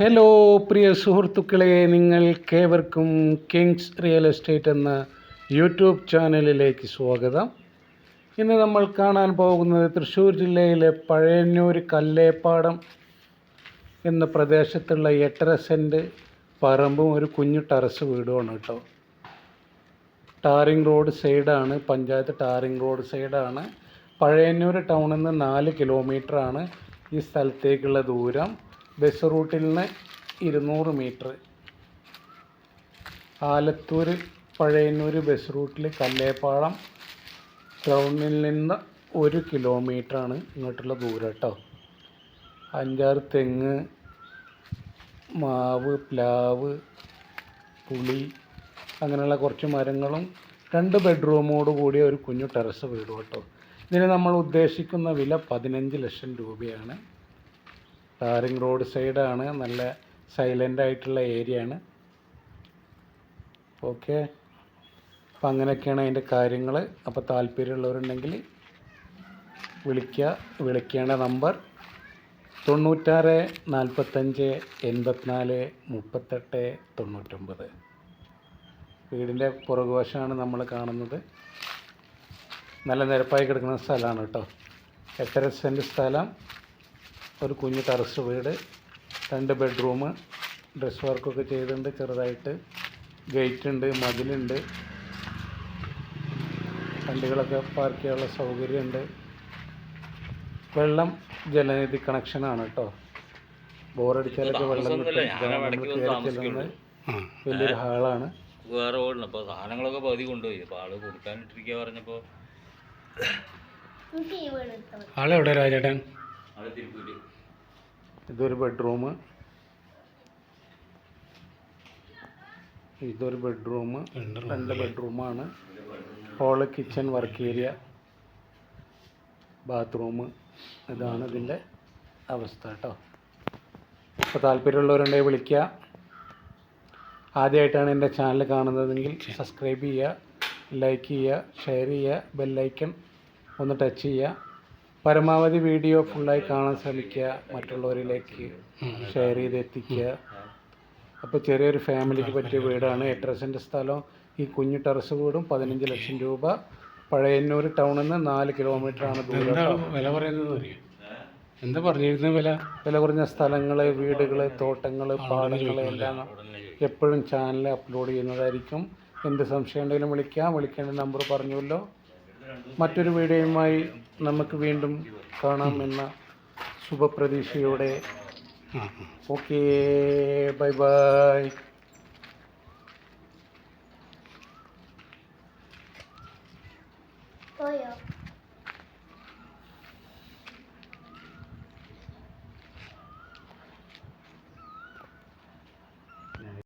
Hello പ്രിയ സുഹൃത്തുക്കളെ നിങ്ങൾ കേവർക്കും കിങ്സ് റിയൽ എസ്റ്റേറ്റ് എന്ന യൂട്യൂബ് ചാനലിലേക്ക് സ്വാഗതം. ഇന്ന് നമ്മൾ കാണാൻ പോകുന്നത് തൃശ്ശൂർ ജില്ലയിലെ പഴയന്നൂർ കല്ലേപ്പാടം എന്ന പ്രദേശത്തുള്ള എട്ടര സെന്റ് പറമ്പും ഒരു കുഞ്ഞു ടെറസ് വീടുമാണ് കേട്ടോ. ടാറിംഗ് റോഡ് സൈഡാണ് പഞ്ചായത്ത് ടാറിംഗ് റോഡ് സൈഡാണ്. പഴയന്നൂർ ടൗണിൽ നിന്ന് നാല് കിലോമീറ്ററാണ് ഈ സ്ഥലത്തേക്കുള്ള ദൂരം. ബസ് റൂട്ടിൽ നിന്ന് ഇരുന്നൂറ് മീറ്റർ. ആലത്തൂർ പഴയന്നൂർ ബസ് റൂട്ടിൽ കല്ലേപ്പാളം ടൗണിൽ നിന്ന് ഒരു കിലോമീറ്ററാണ് ഇങ്ങോട്ടുള്ള ദൂരം കേട്ടോ. അഞ്ചാറ് തെങ്ങ് മാവ് പ്ലാവ് പുളി അങ്ങനെയുള്ള കുറച്ച് മരങ്ങളും രണ്ട് ബെഡ്റൂമോട് കൂടിയ ഒരു കുഞ്ഞു ടെറസ് വീടും കേട്ടോ. ഇതിന് നമ്മൾ ഉദ്ദേശിക്കുന്ന വില പതിനഞ്ച് ലക്ഷം രൂപയാണ്. ടാറിങ് റോഡ് സൈഡാണ്. നല്ല സൈലന്റ് ആയിട്ടുള്ള ഏരിയ ആണ് ഓക്കെ. അപ്പം അങ്ങനെയൊക്കെയാണ് അതിന്റെ കാര്യങ്ങൾ അപ്പോൾ താല്പര്യമുള്ളവരുണ്ടെങ്കിൽ വിളിക്കുക വിളിക്കേണ്ട നമ്പർ തൊണ്ണൂറ്റാറ് നാൽപ്പത്തഞ്ച് എൺപത്തിനാല് മുപ്പത്തെട്ട് തൊണ്ണൂറ്റൊമ്പത്. വീടിന്റെ പുറകുവശമാണ് നമ്മൾ കാണുന്നത്. നല്ല നിരപ്പായി കിടക്കുന്ന സ്ഥലമാണ് കേട്ടോ. എട്ടര സെന്റ് സ്ഥലം. ഒരു കുഞ്ഞ് ടെറസ് വീട് രണ്ട് ബെഡ്റൂം ഡ്രസ് വർക്കൊക്കെ ചെയ്തിട്ടുണ്ട് ചെറുതായിട്ട് ഗേറ്റ് ഉണ്ട് മതിലുണ്ട്. വണ്ടികളൊക്കെ പാർക്ക് ചെയ്യാനുള്ള സൗകര്യമുണ്ട്. വെള്ളം ജലനിധി കണക്ഷനാണ് കേട്ടോ. ബോറടിച്ചാലൊക്കെ വെള്ളം കിട്ടും. വലിയൊരു ഹാളാണ്. വേറെ ഓടണം അപ്പോൾ സാധനങ്ങളൊക്കെ പകുതി കൊണ്ടുപോയി. അപ്പോൾ ആൾ കൊടുക്കാനിട്ടിരിക്കുക പറഞ്ഞപ്പോൾ ആളെവിടെ രാജേട്ടൻ? ആൾ തിരുപ്പൂര് ഇതൊരു ബെഡ്റൂം ഇതൊരു ബെഡ്റൂം രണ്ട് ബെഡ്റൂമാണ് hall kitchen work area bathroom ഇതാണ് ഇതിന്റെ അവസ്ഥ കേട്ടോ അപ്പോൾ താല്പര്യമുള്ളവരുണ്ടെങ്കിൽ വിളിക്കുക. ആദ്യമായിട്ടാണ് എന്റെ ചാനൽ കാണുന്നതെങ്കിൽ സബ്സ്ക്രൈബ് ചെയ്യുക ലൈക്ക് ചെയ്യുക ഷെയർ ചെയ്യുക ബെല്ലൈക്കൺ ഒന്ന് ടച്ച് ചെയ്യുക. പരമാവധി വീഡിയോ ഫുള്ളായി കാണാൻ ശ്രമിക്കുക മറ്റുള്ളവരിലേക്ക് ഷെയർ ചെയ്ത് എത്തിക്കുക അപ്പോൾ ചെറിയൊരു ഫാമിലിക്ക് പറ്റിയ വീടാണ്. എട്ടര സെന്റ് സ്ഥലം. ഈ കുഞ്ഞു ടെറസ് വീടും പതിനഞ്ച് ലക്ഷം രൂപ. പഴയന്നൂർ ടൗണിൽ നിന്ന് നാല് കിലോമീറ്ററാണ് ദൂരം. വില പറയുന്നത് എന്താ പറഞ്ഞിരുന്നത് വില? വില കുറഞ്ഞ സ്ഥലങ്ങൾ വീടുകൾ തോട്ടങ്ങൾ പാടങ്ങൾ എല്ലാം എപ്പോഴും ചാനൽ അപ്ലോഡ് ചെയ്യുന്നതായിരിക്കും. എന്ത് സംശയം ഉണ്ടെങ്കിലും വിളിക്കാം. വിളിക്കേണ്ട നമ്പർ പറഞ്ഞുവല്ലോ. മറ്റൊരു വീഡിയോയുമായി നമുക്ക് വീണ്ടും കാണാമെന്ന ശുഭപ്രതീക്ഷയോടെ. ഓക്കേ ബൈ ബൈ പോയോ